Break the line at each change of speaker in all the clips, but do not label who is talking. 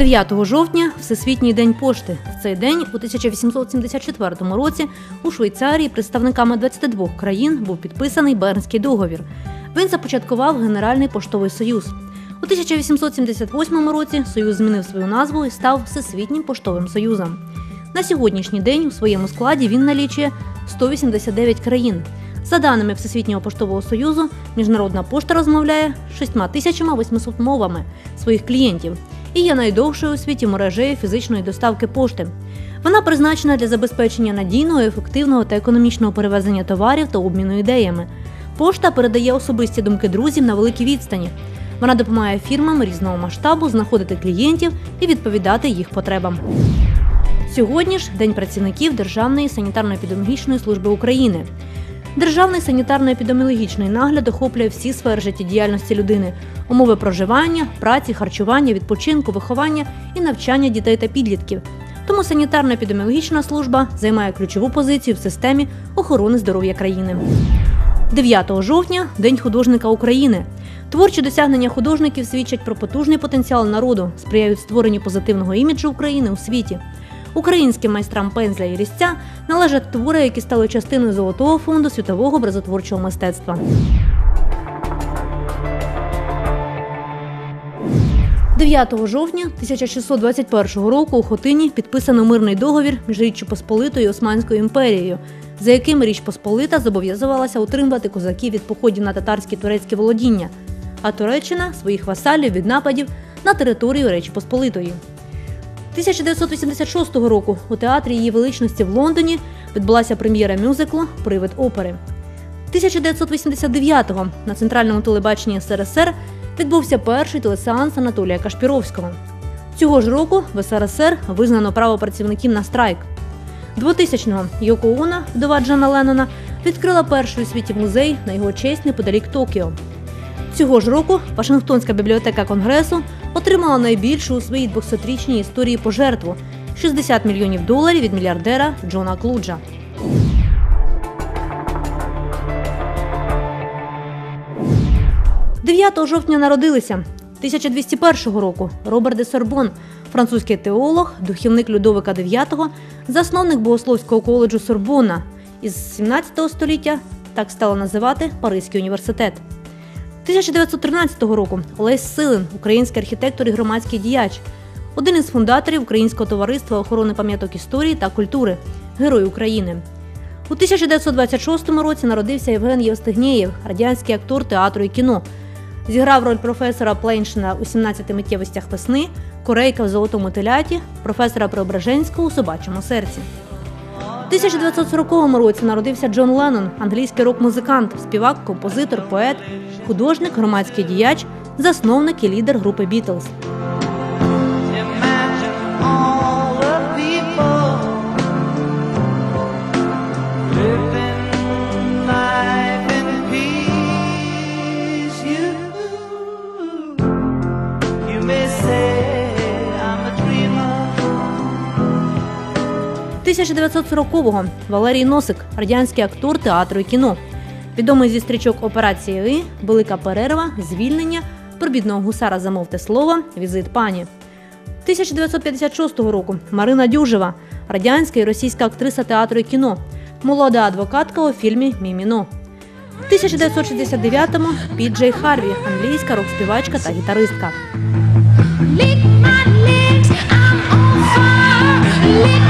9 жовтня Всесвітній день пошти. В цей день у 1874 році у Швейцарії представниками 22 країн був підписаний Бернський договір. Він започаткував Генеральний поштовий союз. У 1878 році союз змінив свою назву і став Всесвітнім поштовим союзом. На сьогоднішній день у своєму складі він налічує 189 країн. За даними Всесвітнього поштового союзу, міжнародна пошта розмовляє 6800 мовами своїх клієнтів і є найдовшою у світі мережею фізичної доставки пошти. Вона призначена для забезпечення надійного, ефективного та економічного перевезення товарів та обміну ідеями. Пошта передає особисті думки друзів на великій відстані. Вона допомагає фірмам різного масштабу знаходити клієнтів і відповідати їх потребам. Сьогодні ж День працівників Державної санітарно-епідеміологічної служби України. Державний санітарно-епідеміологічний нагляд охоплює всі сфери життєдіяльності людини: умови проживання, праці, харчування, відпочинку, виховання і навчання дітей та підлітків. Тому санітарно-епідеміологічна служба займає ключову позицію в системі охорони здоров'я країни. 9 жовтня День художника України. Творчі досягнення художників свідчать про потужний потенціал народу, сприяють створенню позитивного іміджу України у світі. Українським майстрам пензля і різця належать твори, які стали частиною золотого фонду світового образотворчого мистецтва. 9 жовтня 1621 року у Хотині підписано мирний договір між Річчю Посполитою і Османською імперією, за яким Річ Посполита зобов'язувалася утримувати козаків від походів на татарські турецькі володіння, а Туреччина своїх васалів від нападів на територію Речі Посполитої. 1986 року у театрі її величності в Лондоні відбулася прем'єра мюзиклу Привид опери. 1989-го на центральному телебаченні СРСР відбувся перший телесеанс Анатолія Кашпіровського. Цього ж року в СРСР визнано право працівників на страйк. 2000-го Йоко Оно, вдова Джана Леннона, відкрила перший у світі музей на його честь неподалік Токіо. Цього ж року Вашингтонська бібліотека Конгресу отримала найбільшу у своїй 200-річній історії пожертву 60 мільйонів доларів від мільярдера Джона Клуджа. – 9 жовтня народилися 1201 року Роберт де Сорбон, французький теолог, духівник Людовика IX, засновник богословського коледжу Сорбона. Із 17 століття так стало називати Паризький університет. 1913 року Олесь Силин, український архітектор і громадський діяч, один із фундаторів Українського товариства охорони пам'яток історії та культури, Герой України. У 1926 році народився Євген Євстигнєєв, радянський актор театру і кіно. Зіграв роль професора Пленшина у 17 миттєвостях весни, корейка в золотому теляті, професора Преображенського у собачому серці. У 1940 році народився Джон Леннон, англійський рок-музикант, співак, композитор, поет, художник, громадський діяч, засновник і лідер групи Бітлз. 1940-го Валерій Носик, радянський актор театру і кіно. Відомий зі стрічок Операція І, Велика перерва, звільнення, пробідного гусара замовте слово, візит пані. 1956 року Марина Дюжева, радянська і російська актриса театру і кіно, молода адвокатка у фільмі Міміно. У 1969-му Пі Джей Харві, англійська рок-співачка та гітаристка.
Lick my legs, I'm on fire. Lick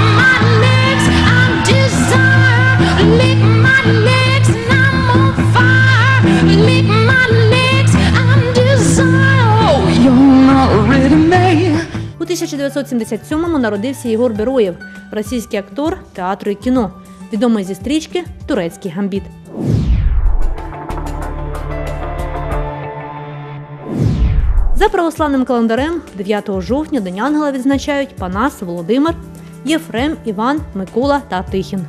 У 1977-му народився Єгор Бероєв, російський актор театру і кіно, відомий зі стрічки Турецький гамбіт. За православним календарем 9 жовтня День Ангела відзначають Панас, Володимир, Єфрем, Іван, Микола та Тихін.